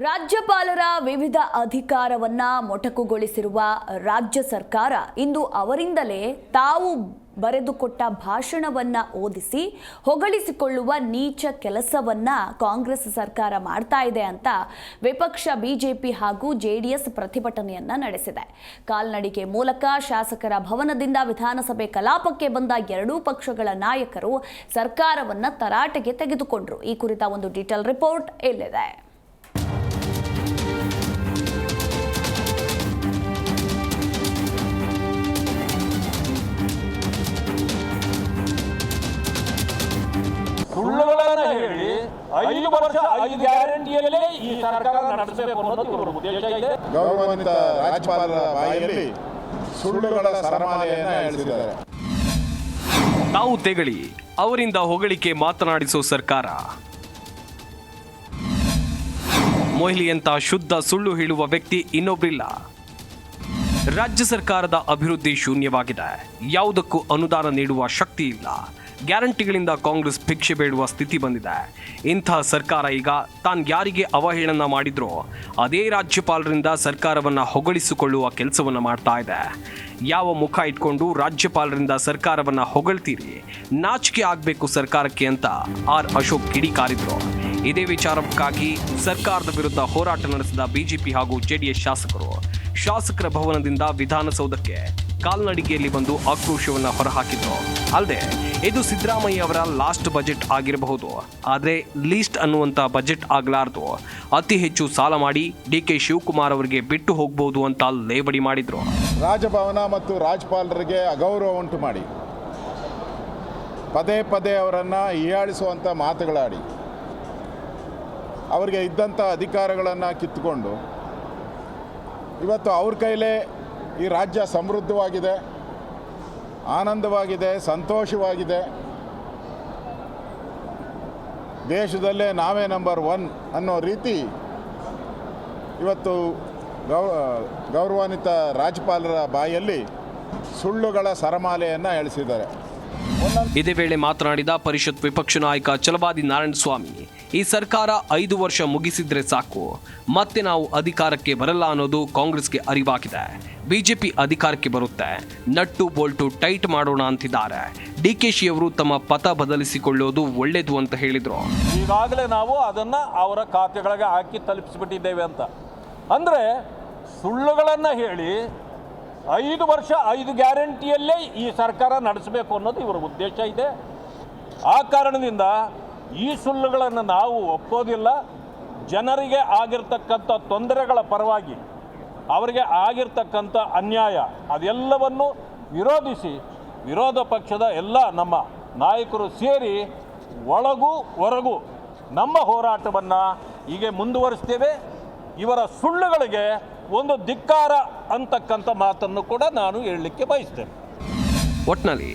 ರಾಜ್ಯಪಾಲರ ವಿವಿಧ ಅಧಿಕಾರವನ್ನ ಮೊಟಕುಗೊಳಿಸಿರುವ ರಾಜ್ಯ ಸರ್ಕಾರ ಇಂದು ಅವರಿಂದಲೇ ತಾವು ಬರೆದುಕೊಟ್ಟ ಭಾಷಣವನ್ನ ಓದಿಸಿ ಹೊಗಳಿಸಿಕೊಳ್ಳುವ ನೀಚ ಕೆಲಸವನ್ನ ಕಾಂಗ್ರೆಸ್ ಸರ್ಕಾರ ಮಾಡ್ತಾ ಇದೆ ಅಂತ ವಿಪಕ್ಷ ಬಿಜೆಪಿ ಹಾಗೂ ಜೆಡಿಎಸ್ ಪ್ರತಿಭಟನೆಯನ್ನ ನಡೆಸಿದೆ. ಕಾಲ್ನಡಿಗೆ ಮೂಲಕ ಶಾಸಕರ ಭವನದಿಂದ ವಿಧಾನಸಭೆ ಕಲಾಪಕ್ಕೆ ಬಂದ ಎರಡೂ ಪಕ್ಷಗಳ ನಾಯಕರು ಸರ್ಕಾರವನ್ನ ತರಾಟೆಗೆ ತೆಗೆದುಕೊಂಡರು. ಈ ಕುರಿತ ಒಂದು ಡೀಟೇಲ್ ರಿಪೋರ್ಟ್ ಇಲ್ಲಿದೆ. ಐದು ವರ್ಷ ಐದು ಗ್ಯಾರಂಟಿಯಲ್ಲೇ ಈ ಸರ್ಕಾರ ನಡೆಸಬೇಕು ಅನ್ನೋದು ಇವರ ಉದ್ದೇಶ ಇದೆ. ಗೌರವಾನ್ವಿತ ರಾಜ್ಯಪಾಲರ ಬಾಯಲ್ಲಿ ಸುಳ್ಳುಗಳ ಸರಮಾಲೆಯನ್ನ ತಾವು ತೆಗಳಿ ಅವರಿಂದ ಹೊಗಳಿಕೆ ಮಾತನಾಡಿಸೋ ಸರ್ಕಾರ. ಮೊಯ್ಲಿಯಂತ ಶುದ್ಧ ಸುಳ್ಳು ಹೇಳುವ ವ್ಯಕ್ತಿ ಇನ್ನೊಬ್ಬರಿಲ್ಲ ರಾಜ್ಯ ಸರ್ಕಾರದ ಅಭಿವೃದ್ಧಿ ಶೂನ್ಯವಾಗಿದೆ. ಯಾವುದಕ್ಕೂ ಅನುದಾನ ನೀಡುವ ಶಕ್ತಿ ಇಲ್ಲ. ಗ್ಯಾರಂಟಿಗಳಿಂದ ಕಾಂಗ್ರೆಸ್ ಭಿಕ್ಷೆ ಬೇಡುವ ಸ್ಥಿತಿ ಬಂದಿದೆ. ಇಂಥ ಸರ್ಕಾರ ಈಗ ತಾನು ಯಾರಿಗೆ ಅವಹೇಳನ ಮಾಡಿದ್ರೋ, ಅದೇ ರಾಜ್ಯಪಾಲರಿಂದ ಸರ್ಕಾರವನ್ನು ಹೊಗಳಿಸಿಕೊಳ್ಳುವ ಕೆಲಸವನ್ನು ಮಾಡ್ತಾ ಇದೆ. ಯಾವ ಮುಖ ಇಟ್ಕೊಂಡು ರಾಜ್ಯಪಾಲರಿಂದ ಸರ್ಕಾರವನ್ನು ಹೊಗಳ್ತೀರಿ? ನಾಚಿಕೆ ಆಗಬೇಕು ಸರ್ಕಾರಕ್ಕೆ ಅಂತ ಆರ್ ಅಶೋಕ್ ಕಿಡಿಕಾರಿದ್ರು ಇದೇ ವಿಚಾರಕ್ಕಾಗಿ ಸರ್ಕಾರದ ವಿರುದ್ಧ ಹೋರಾಟ ನಡೆಸಿದ ಬಿಜೆಪಿ ಹಾಗೂ ಜೆಡಿಎಸ್ ಶಾಸಕರು, ಶಾಸಕರ ಭವನದಿಂದ ವಿಧಾನಸೌಧಕ್ಕೆ ಕಾಲ್ನಡಿಗೆಯಲ್ಲಿ ಬಂದು ಆಕ್ರೋಶವನ್ನ ಹೊರಹಾಕಿದ್ರು. ಅಲ್ಲದೆ, ಇದು ಸಿದ್ದರಾಮಯ್ಯ ಅವರ ಲಾಸ್ಟ್ ಬಜೆಟ್ ಆಗಿರಬಹುದು. ಆದರೆ, ಲೀಸ್ಟ್ ಅನ್ನುವಂಥ ಬಜೆಟ್ ಆಗಲಾರದು. ಅತಿ ಹೆಚ್ಚು ಸಾಲ ಮಾಡಿ ಡಿ ಕೆ ಶಿವಕುಮಾರ್ ಅವರಿಗೆ ಬಿಟ್ಟು ಹೋಗಬಹುದು ಅಂತ ಲೇಬಡಿ ಮಾಡಿದ್ರು. ರಾಜಭವನ ಮತ್ತು ರಾಜ್ಪಾಲರಿಗೆ ಅಗೌರವ ಉಂಟು ಮಾಡಿ. ಪದೇ ಪದೇ ಅವರನ್ನು ಹೀಯಾಳಿಸುವಂಥ ಮಾತುಗಳಾಡಿ. ಅವರಿಗೆ ಇದ್ದಂಥ ಅಧಿಕಾರಗಳನ್ನು ಕಿತ್ತುಕೊಂಡು. ಇವತ್ತು ಅವ್ರ ಕೈಲೇ ಈ ರಾಜ್ಯ ಸಮೃದ್ಧವಾಗಿದೆ, ಆನಂದವಾಗಿದೆ, ಸಂತೋಷವಾಗಿದೆ. ದೇಶದಲ್ಲೇ ನಾವೇ ನಂಬರ್ ಒನ್ ಅನ್ನೋ ರೀತಿ ಇವತ್ತು ಗೌ ಗೌರವಾನ್ವಿತ ರಾಜ್ಯಪಾಲರ ಬಾಯಲ್ಲಿ ಸುಳ್ಳುಗಳ ಸರಮಾಲೆಯನ್ನು ಎಳಿಸಿದ್ದಾರೆ. ಇದೇ ವೇಳೆ ಮಾತನಾಡಿದ ಪರಿಷತ್ ವಿಪಕ್ಷ ನಾಯಕ ಚಲವಾದಿ ನಾರಾಯಣಸ್ವಾಮಿ, ಈ ಸರ್ಕಾರ ಐದು ವರ್ಷ ಮುಗಿಸಿದ್ರೆ ಸಾಕು, ಮತ್ತೆ ನಾವು ಅಧಿಕಾರಕ್ಕೆ ಬರಲ್ಲ ಅನ್ನೋದು ಕಾಂಗ್ರೆಸ್ಗೆ ಅರಿವಾಗಿದೆ. ಬಿಜೆಪಿ ಅಧಿಕಾರಕ್ಕೆ ಬರುತ್ತೆ. ನಟ್ಟು ಬೋಲ್ಟು ಟೈಟ್ ಮಾಡೋಣ ಅಂತಿದ್ದಾರೆ. ಡಿ ಡಿಕೆಶಿ ಅವರು ತಮ್ಮ ಪಥ ಬದಲಿಸಿಕೊಳ್ಳೋದು ಒಳ್ಳೇದು ಅಂತ ಹೇಳಿದ್ರು. ಈಗಾಗಲೇ ನಾವು ಅದನ್ನ ಅವರ ಖಾತೆಗಳಿಗೆ ಹಾಕಿ ತಲುಪಿಸಿಬಿಟ್ಟಿದ್ದೇವೆ ಅಂತ. ಅಂದ್ರೆ ಸುಳ್ಳುಗಳನ್ನ ಹೇಳಿ ಐದು ವರ್ಷ, ಐದು ಗ್ಯಾರಂಟಿಯಲ್ಲೇ ಈ ಸರ್ಕಾರ ನಡೆಸಬೇಕು ಅನ್ನೋದು ಇವರ ಉದ್ದೇಶ ಇದೆ. ಆ ಕಾರಣದಿಂದ ಈ ಸುಳ್ಳುಗಳನ್ನು ನಾವು ಒಪ್ಪೋದಿಲ್ಲ. ಜನರಿಗೆ ಆಗಿರ್ತಕ್ಕಂಥ ತೊಂದರೆಗಳ ಪರವಾಗಿ ಅವರಿಗೆ ಆಗಿರ್ತಕ್ಕಂಥ ಅನ್ಯಾಯ, ಅದೆಲ್ಲವನ್ನು ವಿರೋಧಿಸಿ ವಿರೋಧ ಪಕ್ಷದ ಎಲ್ಲ ನಮ್ಮ ನಾಯಕರು ಸೇರಿ ಒಳಗೂ ಹೊರಗೂ ನಮ್ಮ ಹೋರಾಟವನ್ನು ಹೀಗೆ ಮುಂದುವರಿಸ್ತೇವೆ. ಇವರ ಸುಳ್ಳುಗಳಿಗೆ ಒಂದು ಧಿಕ್ಕಾರ ಅಂತಕ್ಕಂಥ ಮಾತನ್ನು ಕೂಡ ನಾನು ಹೇಳಲಿಕ್ಕೆ ಬಯಸ್ತೇನೆ. ಒಟ್ನಲ್ಲಿ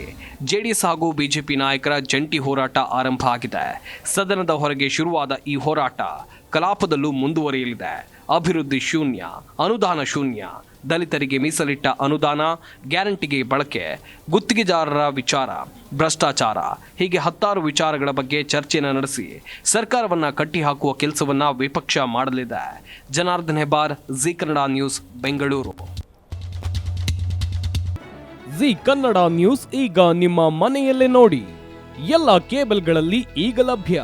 ಜೆಡಿಎಸ್ ಹಾಗೂ ಬಿಜೆಪಿ ನಾಯಕರ ಜಂಟಿ ಹೋರಾಟ ಆರಂಭ ಆಗಿದೆ. ಸದನದ ಹೊರಗೆ ಶುರುವಾದ ಈ ಹೋರಾಟ ಕಲಾಪದಲ್ಲೂ ಮುಂದುವರಿಯಲಿದೆ. ಅಭಿವೃದ್ಧಿ ಶೂನ್ಯ, ಅನುದಾನ ಶೂನ್ಯ, ದಲಿತರಿಗೆ ಮೀಸಲಿಟ್ಟ ಅನುದಾನ, ಗ್ಯಾರಂಟಿಗೆ ಬಳಕೆ, ಗುತ್ತಿಗೆದಾರರ ವಿಚಾರ, ಭ್ರಷ್ಟಾಚಾರ, ಹೀಗೆ ಹತ್ತಾರು ವಿಚಾರಗಳ ಬಗ್ಗೆ ಚರ್ಚೆಯನ್ನು ನಡೆಸಿ ಸರ್ಕಾರವನ್ನು ಕಟ್ಟಿಹಾಕುವ ಕೆಲಸವನ್ನು ವಿಪಕ್ಷ ಮಾಡಲಿದೆ. Janardhan Hebbar, Zee Kannada news, Bengaluru. Zee Kannada news ಈಗ ನಿಮ್ಮ ಮನೆಯಲ್ಲೇ ನೋಡಿ. ಎಲ್ಲ ಕೇಬಲ್ಗಳಲ್ಲಿ ಈಗ ಲಭ್ಯ.